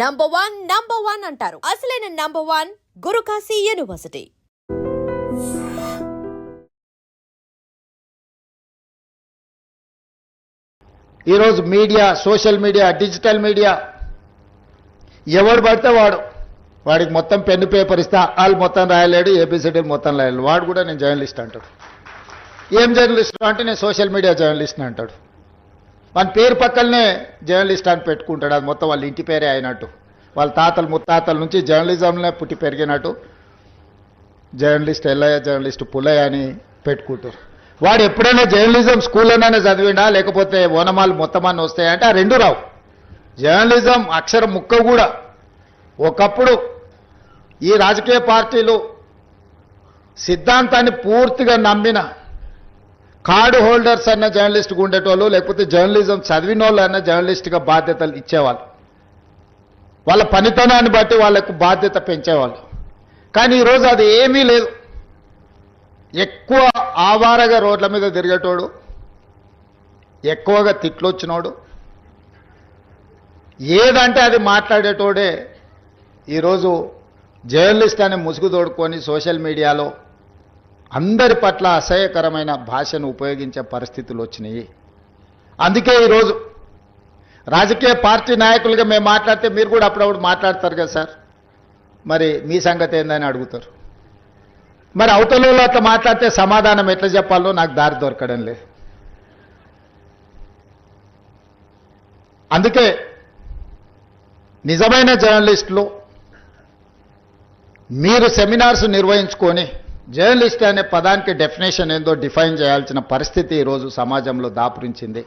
Number one number one అంటారు. అసలైన number one Gurukashi university. ఈరోజు media social media digital media ఎవడు పడితే వాడు. వాడికి మొత్తం పెన్ను పేపర్ ఇస్తా వాళ్ళు మొత్తం రాయలేడు ఏపీసీడీ మొత్తం రాయలేడు. వాడు కూడా నేను జర్నలిస్ట్ అంటాడు. ఏం జర్నలిస్ట్ అంటే నేను సోషల్ మీడియా జర్నలిస్ట్ అంటాడు. మన పేరు పక్కలనే జర్నలిస్ట్ అని పెట్టుకుంటాడు. అది మొత్తం వాళ్ళ ఇంటి పేరే అయినట్టు. వాళ్ళ తాతలు ముత్తాతల నుంచి జర్నలిజంలో పుట్టి పెరిగినట్టు జర్నలిస్ట్ ఎల్లయ్య జర్నలిస్ట్ పుల్లయ్య అని పెట్టుకుంటారు. వాడు ఎప్పుడైనా జర్నలిజం స్కూల్లోనే చదివిండా? లేకపోతే ఓనమాలు మొత్తం అన్ని వస్తాయంటే ఆ రెండు రావు. జర్నలిజం అక్షర ముక్క కూడా. ఒకప్పుడు ఈ రాజకీయ పార్టీలు సిద్ధాంతాన్ని పూర్తిగా నమ్మిన కార్డు హోల్డర్స్ అన్న జర్నలిస్ట్గా ఉండేటోళ్ళు లేకపోతే జర్నలిజం చదివిన వాళ్ళు అన్న జర్నలిస్ట్గా బాధ్యతలు ఇచ్చేవాళ్ళు. వాళ్ళ పనితనాన్ని బట్టి వాళ్ళకు బాధ్యత పెంచేవాళ్ళు. కానీ ఈరోజు అది ఏమీ లేదు. ఎక్కువ ఆవారగా రోడ్ల మీద తిరిగేటోడు ఎక్కువగా తిట్లొచ్చినోడు ఏదంటే అది మాట్లాడేటోడే ఈరోజు జర్నలిస్ట్ అని ముసుగు తోడుకొని సోషల్ మీడియాలో అందరి పట్ల అసహ్యకరమైన భాషను ఉపయోగించే పరిస్థితులు వచ్చినాయి. అందుకే ఈరోజు రాజకీయ పార్టీ నాయకులుగా మేము మాట్లాడితే మీరు కూడా అప్పుడప్పుడు మాట్లాడతారు కదా సార్. మరి మీ సంగతి ఏందని అడుగుతారు. మరి అవతలలో అట్లా మాట్లాడితే సమాధానం ఎట్లా చెప్పాలో నాకు దారి దొరకడం లేదు. అందుకే నిజమైన జర్నలిస్టులు మీరు సెమినార్స్ నిర్వహించుకొని జర్నలిస్ట్ అనే పదానికి డెఫినేషన్ ఏందో డిఫైన్ చేయాల్సిన పరిస్థితి ఈరోజు సమాజంలో దాపురించింది.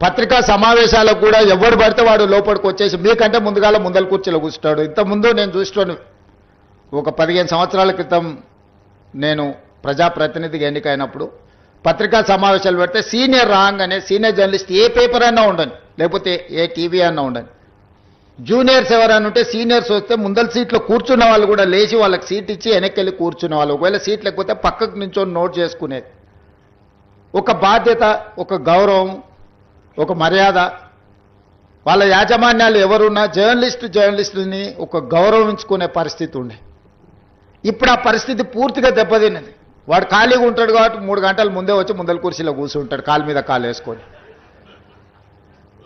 పత్రికా సమావేశాలకు కూడా ఎవడు పడితే వాడు లోపలికి వచ్చేసి మీకంటే ముందుగాల ముందల కూర్చోలో కూర్చుంటాడు. ఇంతకుముందు నేను చూస్తాను ఒక పదిహేను సంవత్సరాల క్రితం నేను ప్రజాప్రతినిధిగా ఎన్నికైనప్పుడు పత్రికా సమావేశాలు పెడితే సీనియర్ రాంగ్ అనే సీనియర్ జర్నలిస్ట్ ఏ పేపర్ అన్నా ఉండని లేకపోతే ఏ టీవీ అన్నా ఉండని. జూనియర్స్ ఎవరైనా ఉంటే సీనియర్స్ వస్తే ముందల సీట్లో కూర్చున్న వాళ్ళు కూడా లేచి వాళ్ళకి సీట్ ఇచ్చి వెనక్కి వెళ్ళి వాళ్ళు. ఒకవేళ సీట్ లేకపోతే పక్కకు నుంచొని నోట్ చేసుకునేది. ఒక బాధ్యత ఒక గౌరవం ఒక మర్యాద. వాళ్ళ యాజమాన్యాలు ఎవరున్నా జర్నలిస్టు జర్నలిస్టుని ఒక గౌరవించుకునే పరిస్థితి ఉండే. ఇప్పుడు ఆ పరిస్థితి పూర్తిగా దెబ్బతిన్నది. వాడు ఖాళీగా ఉంటాడు కాబట్టి మూడు గంటల ముందే వచ్చి ముందల కుర్చీలో కూర్చుంటాడు కాలు మీద కాలు వేసుకొని.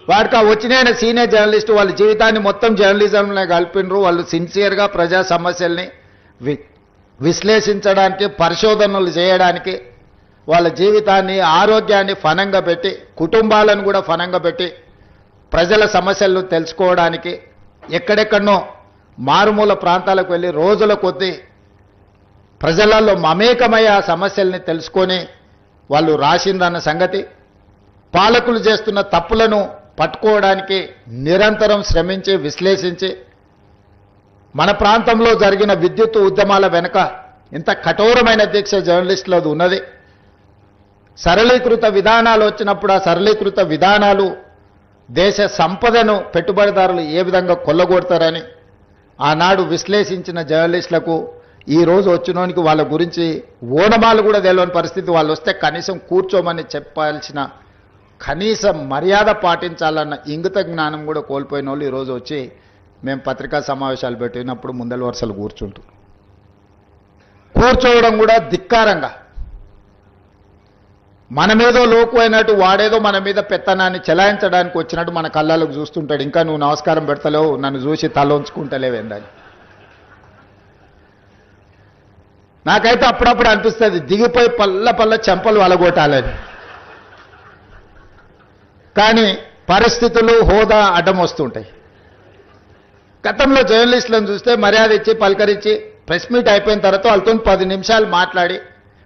వాడికి ఆ వచ్చిన సీనియర్ జర్నలిస్ట్ వాళ్ళ జీవితాన్ని మొత్తం జర్నలిజంలో కలిపినరు. వాళ్ళు సిన్సియర్గా ప్రజా సమస్యల్ని వి విశ్లేషించడానికి పరిశోధనలు చేయడానికి వాళ్ళ జీవితాన్ని ఆరోగ్యాన్ని ఫనంగా పెట్టి కుటుంబాలను కూడా ఫనంగా పెట్టి ప్రజల సమస్యలను తెలుసుకోవడానికి ఎక్కడెక్కడనో మారుమూల ప్రాంతాలకు వెళ్ళి రోజుల కొద్దీ ప్రజలలో మమేకమై ఆ సమస్యల్ని తెలుసుకొని వాళ్ళు రాసిందన్న సంగతి. పాలకులు చేస్తున్న తప్పులను పట్టుకోవడానికి నిరంతరం శ్రమించి విశ్లేషించి మన ప్రాంతంలో జరిగిన విద్యుత్ ఉద్యమాల వెనుక ఇంత కఠోరమైన దీక్ష జర్నలిస్టులది ఉన్నది. సరళీకృత విధానాలు వచ్చినప్పుడు ఆ సరళీకృత విధానాలు దేశ సంపదను పెట్టుబడిదారులు ఏ విధంగా కొల్లగొడతారని ఆనాడు విశ్లేషించిన జర్నలిస్టులకు ఈ రోజు వచ్చినోనికి వాళ్ళ గురించి ఓనమాలు కూడా తెలియని పరిస్థితి వాళ్ళు వస్తే కనీసం కూర్చోమని చెప్పాల్సిన కనీసం మర్యాద పాటించాలన్న ఇంగిత జ్ఞానం కూడా కోల్పోయిన వాళ్ళు ఈరోజు వచ్చి మేము పత్రికా సమావేశాలు పెట్టినప్పుడు ముందల వరుసలు కూర్చుంటాం కూర్చోవడం కూడా ధిక్కారంగా. మన మీదో లోకు అయినట్టు వాడేదో మన మీద పెత్తనాన్ని చెలాయించడానికి వచ్చినట్టు మన కళ్ళకు చూస్తుంటాడు. ఇంకా నువ్వు నమస్కారం పెడతలేవు నన్ను చూసి తల ఉంచుకుంటలేవేందని నాకైతే అప్పుడప్పుడు అనిపిస్తుంది దిగిపోయి పల్ల పల్ల చెంపలు వలగొట్టాలని. కానీ పరిస్థితులు హోదా అడ్డం వస్తుంటాయి. గతంలో జర్నలిస్టులను చూస్తే మర్యాద ఇచ్చి పలకరించి ప్రెస్ మీట్ అయిపోయిన తర్వాత వాళ్ళతో పది నిమిషాలు మాట్లాడి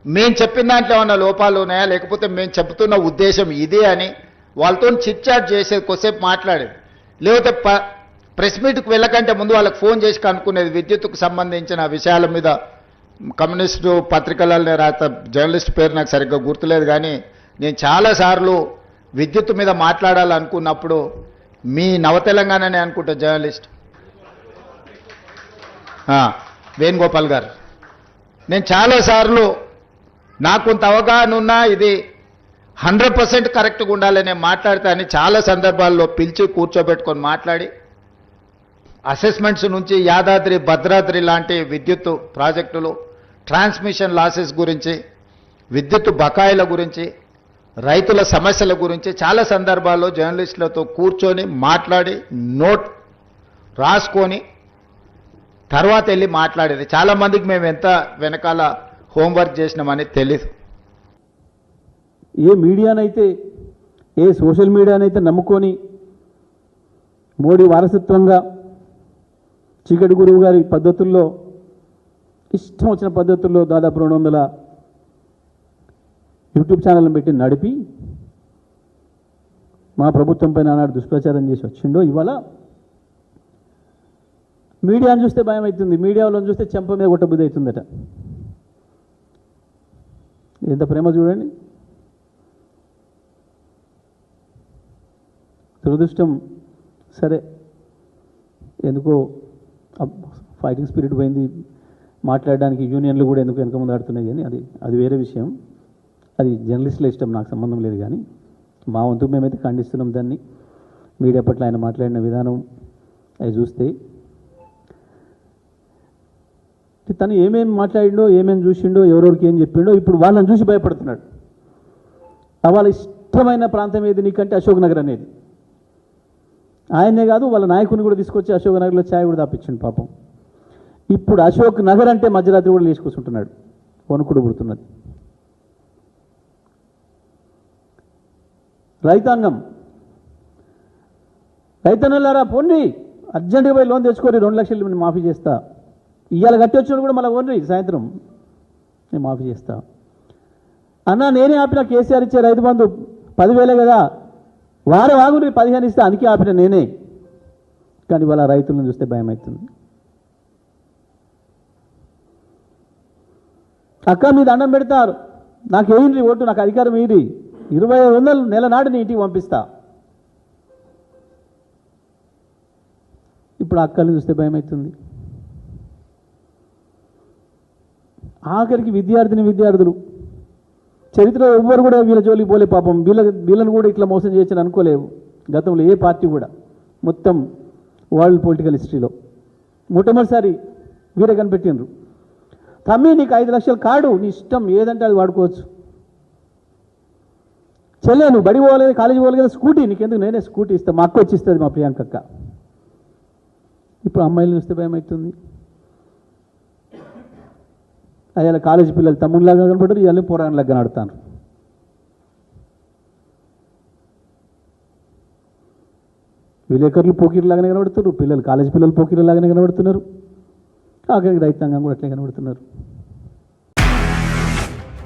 మేము చెప్పిన దాంట్లో ఏమన్నా లోపాలు ఉన్నాయా? లేకపోతే మేము చెబుతున్న ఉద్దేశం ఇదే అని వాళ్ళతో చిట్చాట్ చేసేది కొద్దిసేపు మాట్లాడేది లేకపోతే ప ప్రెస్ మీట్కి వెళ్ళకంటే ముందు వాళ్ళకి ఫోన్ చేసి కనుక్కునేది విద్యుత్కు సంబంధించిన విషయాల మీద కమ్యూనిస్టు పత్రికలనే రాత జర్నలిస్ట్ పేరు నాకు సరిగ్గా గుర్తులేదు కానీ నేను చాలాసార్లు విద్యుత్ మీద మాట్లాడాలనుకున్నప్పుడు మీ నవ తెలంగాణనే అనుకుంటా జర్నలిస్ట్. వేణుగోపాల్ గారు. నేను చాలాసార్లు నాకు కొంత అవగాహన ఉన్నా ఇది హండ్రెడ్ పర్సెంట్ కరెక్ట్గా ఉండాలి నేను మాట్లాడితే అని చాలా సందర్భాల్లో పిలిచి కూర్చోబెట్టుకొని మాట్లాడి అసెస్మెంట్స్ నుంచి యాదాద్రి భద్రాద్రి లాంటి విద్యుత్ ప్రాజెక్టులు ట్రాన్స్మిషన్ లాసెస్ గురించి విద్యుత్ బకాయిల గురించి రైతుల సమస్యల గురించి చాలా సందర్భాల్లో జర్నలిస్టులతో కూర్చొని మాట్లాడి నోట్ రాసుకొని తర్వాత వెళ్ళి మాట్లాడేది. చాలామందికి మేము ఎంత వెనకాల హోంవర్క్ చేసినామని తెలీదు. ఏ మీడియానైతే ఏ సోషల్ మీడియానైతే నమ్ముకొని మోడీ వారసత్వంగా చీకటి గురువు గారి పద్ధతుల్లో ఇష్టం వచ్చిన పద్ధతుల్లో దాదాపు రెండు వందల యూట్యూబ్ ఛానల్ని పెట్టి నడిపి మా ప్రభుత్వం పైన ఆనాడు దుష్ప్రచారం చేసి వచ్చిండో ఇవాళ మీడియాను చూస్తే భయం అవుతుంది మీడియాలో చూస్తే చెంప మీద కొట్టబుద్ధి అవుతుందట. ఎంత ప్రేమ చూడండి. దురదృష్టం సరే. ఎందుకో ఫైటింగ్ స్పిరిట్ పోయింది. మాట్లాడడానికి యూనియన్లు కూడా ఎందుకు వెనక ముందు ఆడుతున్నాయి కానీ అది అది వేరే విషయం. అది జర్నలిస్టుల ఇష్టం నాకు సంబంధం లేదు కానీ మా వంతు మేమైతే ఖండిస్తున్నాం దాన్ని. మీడియా పట్ల ఆయన మాట్లాడిన విధానం అవి చూస్తే. తను ఏమేమి మాట్లాడిండో ఏమేమి చూసిండో ఎవరెవరికి ఏం చెప్పిండో ఇప్పుడు వాళ్ళని చూసి భయపడుతున్నాడు. వాళ్ళ ఇష్టమైన ప్రాంతం ఏది నీకంటే అశోక్ నగర్ అనేది. ఆయనే కాదు వాళ్ళ నాయకుని కూడా తీసుకొచ్చి అశోక్ నగర్లో ఛాయ్ కూడా తాపించండి పాపం. ఇప్పుడు అశోక్ నగర్ అంటే మధ్యరాత్రి కూడా లేచి కూర్చుంటున్నాడు. వణుకుడు పుడుతున్నది. రైతాంగం. రైతన్నలారా పోండి. అర్జెంటుగా పోయి లోన్ తెచ్చుకోరి రెండు లక్షలు నేను మాఫీ చేస్తా. ఇవాళ కట్టి వచ్చినప్పుడు కూడా మళ్ళీ పోండి. సాయంత్రం నేను మాఫీ చేస్తా. అన్న నేనే ఆపిన కేసీఆర్ ఇచ్చే రైతు బంధు పదివేలే కదా. వారం ఆగుని పదిహేను ఇస్తే అందుకే ఆపిన నేనే. కానీ ఇవాళ రైతులను చూస్తే భయం అవుతుంది అక్క మీ దండం పెడతారు. నాకు వేయండి ఓటు నాకు అధికారం వేయండి ఇరవై ఐదు వందలు నెల నాడు నీ ఇంటికి పంపిస్తా. ఇప్పుడు అక్కల్ని చూస్తే భయం అవుతుంది ఆఖరికి విద్యార్థిని విద్యార్థులు. చరిత్రలో ఎవ్వరు కూడా వీళ్ళ జోలికి పోలే పాపం. వీళ్ళ వీళ్ళని కూడా ఇట్లా మోసం చేయొచ్చని అనుకోలేవు. గతంలో ఏ పార్టీ కూడా. మొత్తం వరల్డ్ పొలిటికల్ హిస్టరీలో. మొట్టమొదటిసారి వీరే కనిపెట్టిండ్రు. తమ్మి నీకు ఐదు లక్షల కార్డు నీ ఇష్టం ఏదంటే అది వాడుకోవచ్చు. చెల్లె నువ్వు బడి పోలేదు కాలేజీ పోలేదు కదా స్కూటీ. నీకెందుకు? నేనే స్కూటీ ఇస్తా. మా అక్క వచ్చి ఇస్తుంది మా ప్రియాంక అక్క. ఇప్పుడు అమ్మాయిలు చూస్తే భయం అవుతుంది. అయ్యాల కాలేజీ పిల్లలు తమ్ముళ్ళగా కనపడరు ఇవాళ పోరాణలాగా కనబడతాను విలేకరులు పోకీర్లాగానే కనబడుతున్నారు పిల్లలు కాలేజీ పిల్లలు పోకీర్లాగానే కనబడుతున్నారు. ఆఖరికి రైతాంగం కూడా అట్లే కనబడుతున్నారు.